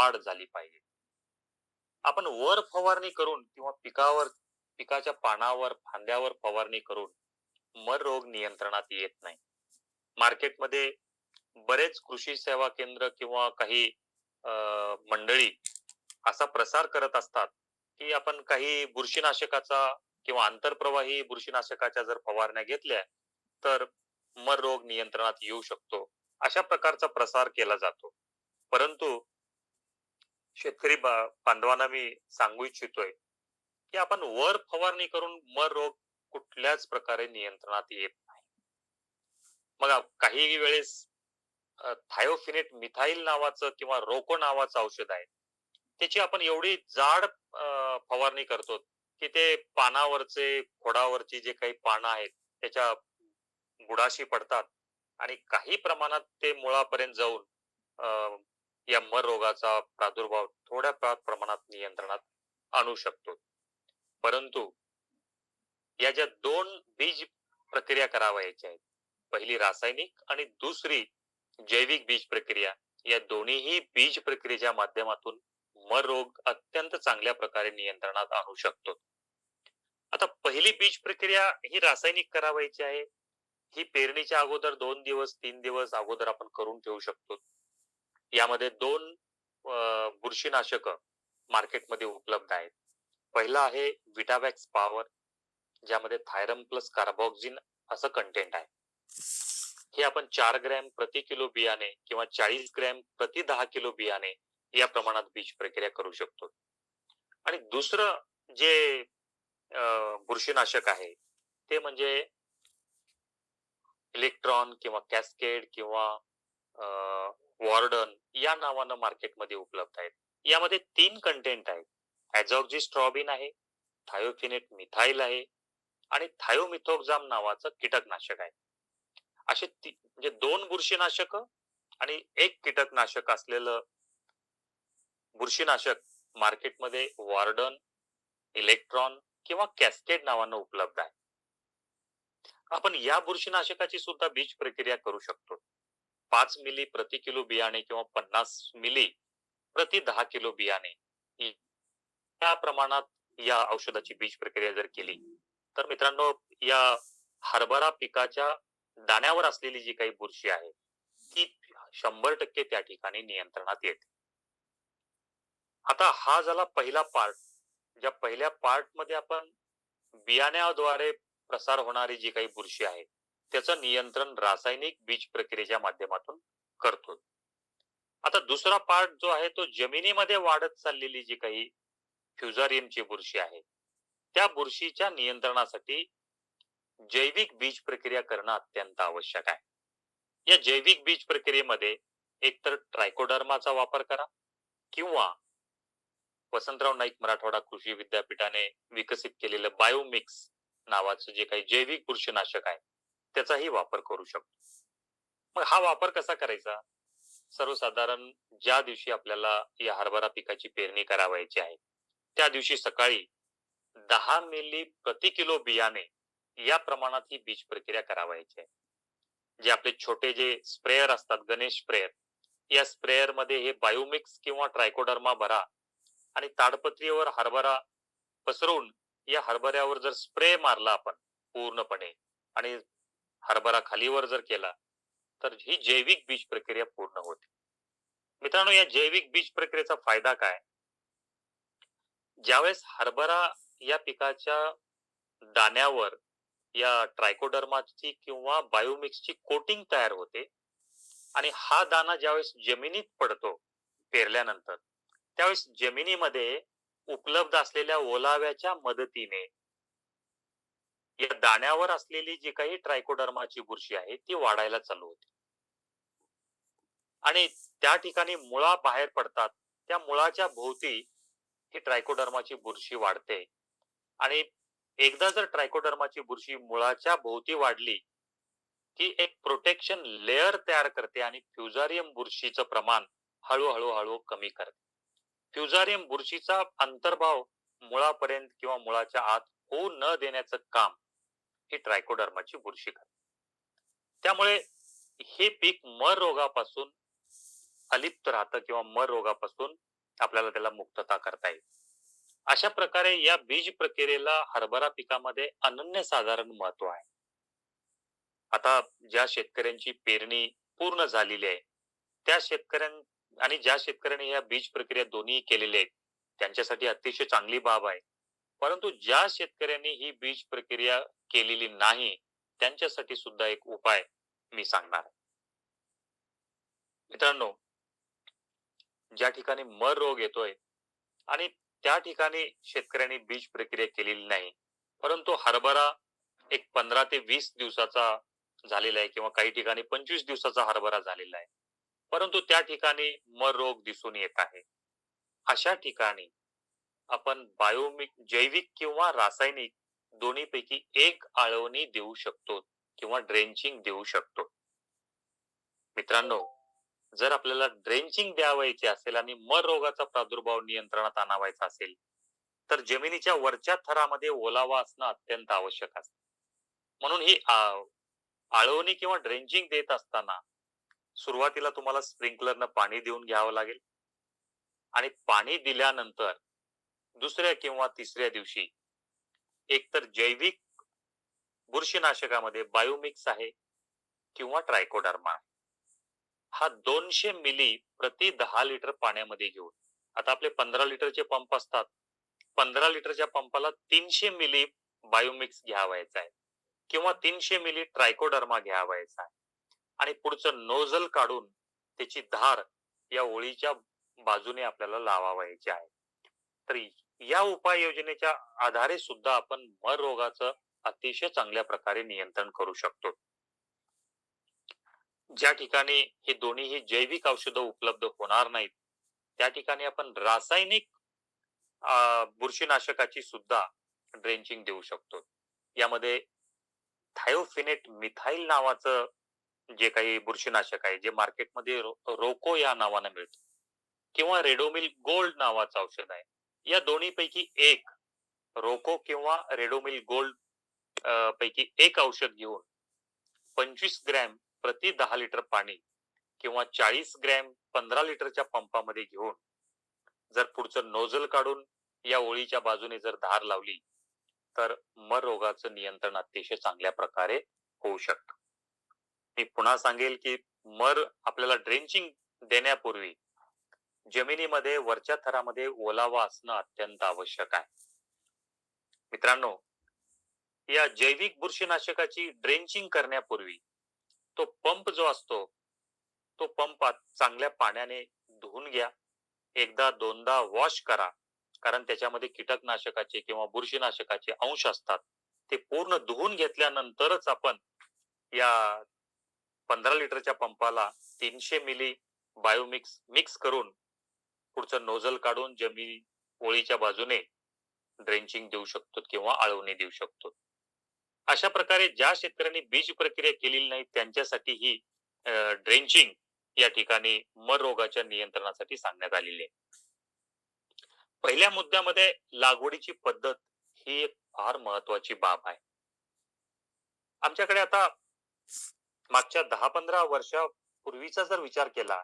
वाढ झाली पाहिजे. आपण वर फवारणी करून किंवा पिकावर पिकाच्या पानावर फांद्यावर फवारणी करून मर रोग नियंत्रणात येत नाही. मार्केटमध्ये बरेच कृषी सेवा केंद्र किंवा काही मंडळी असा प्रसार करत असतात की आपण काही बुरशीनाशकाचा किंवा आंतरप्रवाही बुरशीनाशकाच्या जर फवारण्या घेतल्या तर मर रोग नियंत्रणात येऊ शकतो. अशा प्रकारचा प्रसार केला जातो. परंतु शेतकरी बांधवांना मी सांगू इच्छितोय की आपण वर फवारणी करून मर रोग कुठल्याच प्रकारे नियंत्रणात येत नाही. मग काही वेळेस थायोफिनेट मिथाईल नावाचं किंवा रोको नावाचं औषध आहे. त्याची आपण एवढी जाड फवारणी करतो की ते पानावरचे खोडावरची जे काही पानं आहेत त्याच्या बुडाशी पडतात आणि काही प्रमाणात ते मुळापर्यंत जाऊन अं, या मर रोगाचा प्रादुर्भाव थोड्या प्रमाणात नियंत्रणात आणू शकतो. परंतु या ज्या दोन बीज प्रक्रिया करावयाच्या आहेत पहिली रासायनिक आणि दुसरी जैविक बीज प्रक्रिया या दोन्हीही बीज प्रक्रियेच्या माध्यमातून मर रोग अत्यंत चांगल्या प्रकारे नियंत्रणात आणू शकतो. आता पहिली बीज प्रक्रिया ही रासायनिक करावायची आहे. ही पेरणीच्या अगोदर दोन दिवस तीन दिवस अगोदर आपण करून ठेवू शकतो. यामध्ये दोन बुरशीनाशक मार्केटमध्ये उपलब्ध आहेत. पहिला आहे विटावॅक्स पॉवर ज्यामध्ये थायरम प्लस कार्बॉक्झिन असं कंटेंट आहे. हे आपण चार ग्रॅम प्रति किलो बियाणे किंवा चाळीस ग्रॅम प्रति दहा किलो बियाणे या प्रमाणात बीज प्रक्रिया करू शकतो. आणि दुसरं जे बुरशीनाशक आहे ते म्हणजे इलेक्ट्रॉन किंवा कॅस्केड किंवा वॉर्डन या नावानं मार्केटमध्ये उपलब्ध आहेत. यामध्ये तीन कंटेंट आहेत. ॲझॉक्झिस्ट्रॉबिन आहे थायोफिनेट मिथाईल आहे आणि थायोमिथोक्झाम नावाचं कीटकनाशक आहे. असे म्हणजे दोन बुरशीनाशक आणि एक कीटकनाशक असलेलं बुरशीनाशक मार्केटमध्ये वॉर्डन इलेक्ट्रॉन किंवा कॅस्केड नावानं उपलब्ध आहे. आपण या बुरशीनाशकाची सुद्धा बीज प्रक्रिया करू शकतो. पाच मिली प्रति किलो बियाणे किंवा पन्नास मिली प्रति दहा किलो बियाणे या प्रमाणात या औषधाची बीज प्रक्रिया जर केली तर मित्रांनो या हरभरा पिकाच्या दाण्यावर असलेली जी काही बुरशी आहे ती शंभर टक्के त्या ठिकाणी नियंत्रणात येते. आता हा झाला पहिला पार्ट ज्या पहिल्या पार्टमध्ये आपण बियाण्याद्वारे प्रसार होणारी जी काही बुरशी आहे त्याचं नियंत्रण रासायनिक बीज प्रक्रियेच्या माध्यमातून करतो आता दुसरा पार्ट जो आहे तो जमिनीमध्ये वाढत चाललेली जी काही फ्युजारियमची बुरशी आहे त्या बुरशीच्या नियंत्रणासाठी जैविक बीज प्रक्रिया करणं अत्यंत आवश्यक आहे. या जैविक बीज प्रक्रियेमध्ये एकतर ट्रायकोडर्माचा वापर करा किंवा वसंतराव नाईक मराठवाडा कृषी विद्यापीठाने विकसित केलेलं बायोमिक्स नावाचं जे काही जैविक बुरशीनाशक आहे त्याचाही वापर करू शकतो. मग हा वापर कसा करायचा? सर्वसाधारण ज्या दिवशी आपल्याला या हरभरा पिकाची पेरणी करावायची आहे त्या दिवशी सकाळी दहा मिली प्रति किलो बियाणे या प्रमाणात ही बीज प्रक्रिया करावायची आहे. जे आपले छोटे जे स्प्रेअर असतात गणेश स्प्रेअर या स्प्रेअरमध्ये हे बायोमिक्स किंवा ट्रायकोडर्मा भरा आणि ताडपत्रीवर हरभरा पसरवून या हरभऱ्यावर जर स्प्रे मारला आपण पूर्णपणे आणि हरभरा खालीवर जर केला तर ही जैविक बीज प्रक्रिया पूर्ण होते. मित्रांनो या जैविक बीज प्रक्रियेचा फायदा काय? ज्यावेळेस हरभरा या पिकाच्या दाण्यावर या ट्रायकोडर्माची किंवा बायोमिक्सची कोटिंग तयार होते आणि हा दाना ज्यावेळेस जमिनीत पडतो पेरल्यानंतर त्यावेळेस जमिनीमध्ये उपलब्ध असलेल्या ओलाव्याच्या मदतीने दाण्यावर असलेली जी काही ट्रायकोडर्माची बुरशी आहे ती वाढायला चालू होते. आणि त्या ठिकाणी मुळा बाहेर पडतात. त्या मुळाच्या भोवती ही ट्रायकोडर्माची बुरशी वाढते. आणि एकदा जर ट्रायकोडर्माची बुरशी मुळाच्या भोवती वाढली की एक प्रोटेक्शन लेअर तयार करते आणि फ्युजारियम बुरशीचं प्रमाण हळूहळू हळू कमी करते. फ्युजारियम बुरशीचा अंतर्भाव मुळापर्यंत किंवा मुळाच्या आत होऊ न देण्याचं काम ही ट्रायकोडर्माची बुरशी खाते. त्यामुळे हे पीक मर रोगापासून अलिप्त राहतं किंवा मर रोगापासून आपल्याला त्याला मुक्तता करता येईल. अशा प्रकारे या बीज प्रक्रियेला हरभरा पिकामध्ये अनन्यसाधारण महत्त्व आहे. आता ज्या शेतकऱ्यांची पेरणी पूर्ण झालेली आहे त्या शेतकऱ्यां आणि ज्या शेतकऱ्यांनी या बीज प्रक्रिया दोन्ही केलेल्या आहेत त्यांच्यासाठी अतिशय चांगली बाब आहे. परंतु ज्या शेतकऱ्यांनी ही बीज प्रक्रिया केलेली नाही त्यांच्यासाठी सुद्धा एक उपाय मी सांगणार आहे. मित्रांनो ज्या ठिकाणी मर रोग येतोय आणि त्या ठिकाणी शेतकऱ्यांनी बीज प्रक्रिया केलेली नाही परंतु हरभरा एक पंधरा ते वीस दिवसाचा झालेला आहे किंवा काही ठिकाणी पंचवीस दिवसाचा हरभरा झालेला आहे. परंतु त्या ठिकाणी मर रोग दिसून येत आहे. अशा ठिकाणी आपण बायोमिक जैविक किंवा रासायनिक दोन्हीपैकी एक आळवणी देऊ शकतो किंवा ड्रेंचिंग देऊ शकतो. मित्रांनो जर आपल्याला ड्रेंचिंग द्यावायचे असेल आणि मर रोगाचा प्रादुर्भाव नियंत्रणात आणावायचा असेल तर जमिनीच्या वरच्या थरामध्ये ओलावा असणं अत्यंत आवश्यक असत. म्हणून ही आळवणी किंवा ड्रेंचिंग देत असताना सुरुवातीला तुम्हाला स्प्रिंकलरनं पाणी देऊन घ्यावं लागेल. आणि पाणी दिल्यानंतर दुसऱ्या किंवा तिसऱ्या दिवशी एकतर जैविक बुरशीनाशकामध्ये बायोमिक्स आहे किंवा ट्रायकोडर्मा आहे. हा दोनशे मिली प्रति दहा लिटर पाण्यामध्ये घेऊन आता आपले पंधरा लिटरचे पंप असतात पंधरा लिटरच्या पंपाला तीनशे मिली बायोमिक्स घ्यावायचा आहे किंवा तीनशे मिली ट्रायकोडर्मा घ्यावायचा आहे आणि पुढचं नोझल काढून त्याची धार या ओळीच्या बाजूने आपल्याला लावायची आहे तर या उपाययोजनेच्या आधारे सुद्धा आपण मर रोगाचं अतिशय चांगल्या प्रकारे नियंत्रण करू शकतो. ज्या ठिकाणी हे दोन्हीही जैविक औषधं उपलब्ध होणार नाहीत त्या ठिकाणी आपण रासायनिक बुरशीनाशकाची सुद्धा ड्रेंचिंग देऊ शकतो. यामध्ये थायोफिनेट मिथाईल नावाचं जे काही बुरशीनाशक आहे जे मार्केटमध्ये रो- रोको या नावानं मिळतं. किंवा रेडोमिल गोल्ड नावाचं औषध आहे. या दोन्हीपैकी एक रोको किंवा रेडोमिल गोल्ड पैकी एक औषध घेऊन पंचवीस ग्रॅम प्रति दहा लिटर पाणी किंवा चाळीस ग्रॅम पंधरा लिटरच्या पंपामध्ये घेऊन जर पुढचं नोझल काढून या ओळीच्या बाजूने जर धार लावली तर मर रोगाचं नियंत्रण अतिशय चांगल्या प्रकारे होऊ शकतं. मी पुन्हा सांगेल की मर आपल्याला ड्रेंचिंग देण्यापूर्वी जमिनीमध्ये वरच्या थरामध्ये ओलावा असणं अत्यंत आवश्यक आहे. मित्रांनो या जैविक बुरशीनाशकाची ड्रेंचिंग करण्यापूर्वी तो पंप जो असतो तो पंप चांगल्या पाण्याने धुवून घ्या. एकदा दोनदा वॉश करा. कारण त्याच्यामध्ये कीटकनाशकाचे किंवा बुरशीनाशकाचे अंश असतात. ते पूर्ण धुवून घेतल्यानंतरच आपण या पंधरा लिटरच्या पंपाला तीनशे मिली बायोमिक्स मिक्स करून पुढचं नोझल काढून जमीन ओळीच्या बाजूने ड्रेंचिंग देऊ शकतो किंवा आळवणी देऊ शकतो. अशा प्रकारे ज्या शेतकऱ्यांनी बीज प्रक्रिया केलेली नाही त्यांच्यासाठी ही ड्रेंचिंग या ठिकाणी मर रोगाच्या नियंत्रणासाठी सांगण्यात आलेली आहे. पहिल्या मुद्द्यामध्ये लागवडीची पद्धत ही एक फार महत्वाची बाब आहे. आमच्याकडे आता मागच्या दहा पंधरा वर्षापूर्वीचा जर विचार केला